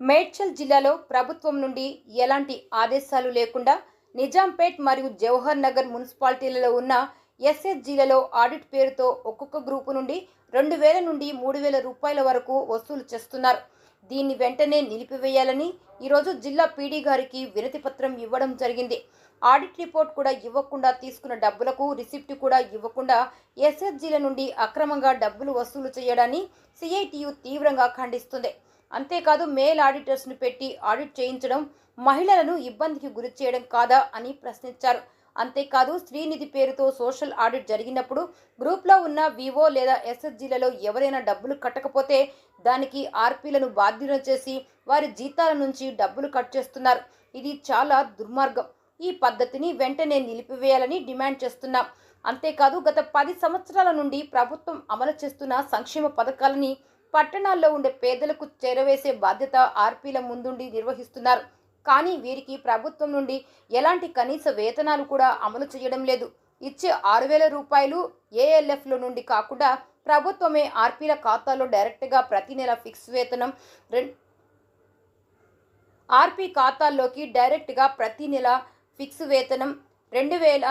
మేడ్చల్ జిల్లాలో ప్రభుత్వం నుండి ఎలాంటి ఆదేశాలు లేకుండా నిజాంపేట్ మరియు జవహర్ నగర్ మున్సిపాలిటీలలో ఉన్న ఎస్ఎస్జీలలో ఆడిట్ పేరుతో ఒక్కొక్క గ్రూపు నుండి రెండు వేల నుండి మూడు వేల రూపాయల వరకు వసూలు చేస్తున్నారు. దీన్ని వెంటనే నిలిపివేయాలని ఈరోజు జిల్లా పీడీ గారికి వినతిపత్రం ఇవ్వడం జరిగింది. ఆడిట్ రిపోర్ట్ కూడా ఇవ్వకుండా తీసుకున్న డబ్బులకు రిసిప్ట్ కూడా ఇవ్వకుండా ఎస్ఎస్జీల నుండి అక్రమంగా డబ్బులు వసూలు చేయడాన్ని సిఐటియు తీవ్రంగా ఖండిస్తుంది. అంతేకాదు మేల్ ఆడిటర్స్ను పెట్టి ఆడిట్ చేయించడం మహిళలను ఇబ్బందికి గురి చేయడం కాదా అని ప్రశ్నించారు. అంతేకాదు శ్రీనిధి పేరుతో సోషల్ ఆడిట్ జరిగినప్పుడు గ్రూప్లో ఉన్న వివో లేదా ఎస్ఎస్జీలలో ఎవరైనా డబ్బులు కట్టకపోతే దానికి ఆర్పీలను బాధ్యులను చేసి వారి జీతాల నుంచి డబ్బులు కట్ చేస్తున్నారు. ఇది చాలా దుర్మార్గం. ఈ పద్ధతిని వెంటనే నిలిపివేయాలని డిమాండ్ చేస్తున్నాం. అంతేకాదు గత పది సంవత్సరాల నుండి ప్రభుత్వం అమలు చేస్తున్న సంక్షేమ పథకాలని పట్టణాల్లో ఉండే పేదలకు చేరవేసే బాధ్యత ఆర్పీల ముందుండి నిర్వహిస్తున్నారు. కానీ వీరికి ప్రభుత్వం నుండి ఎలాంటి కనీస వేతనాలు కూడా అమలు చేయడం లేదు. ఇచ్చే ఆరు వేల రూపాయలు ఏఎల్ఎఫ్లో నుండి కాకుండా ప్రభుత్వమే ఆర్పీల ఖాతాలో డైరెక్ట్గా ప్రతి నెల ఫిక్స్ వేతనం ఆర్పీ ఖాతాల్లోకి డైరెక్ట్గా ప్రతి నెల ఫిక్స్ వేతనం రెండు వేల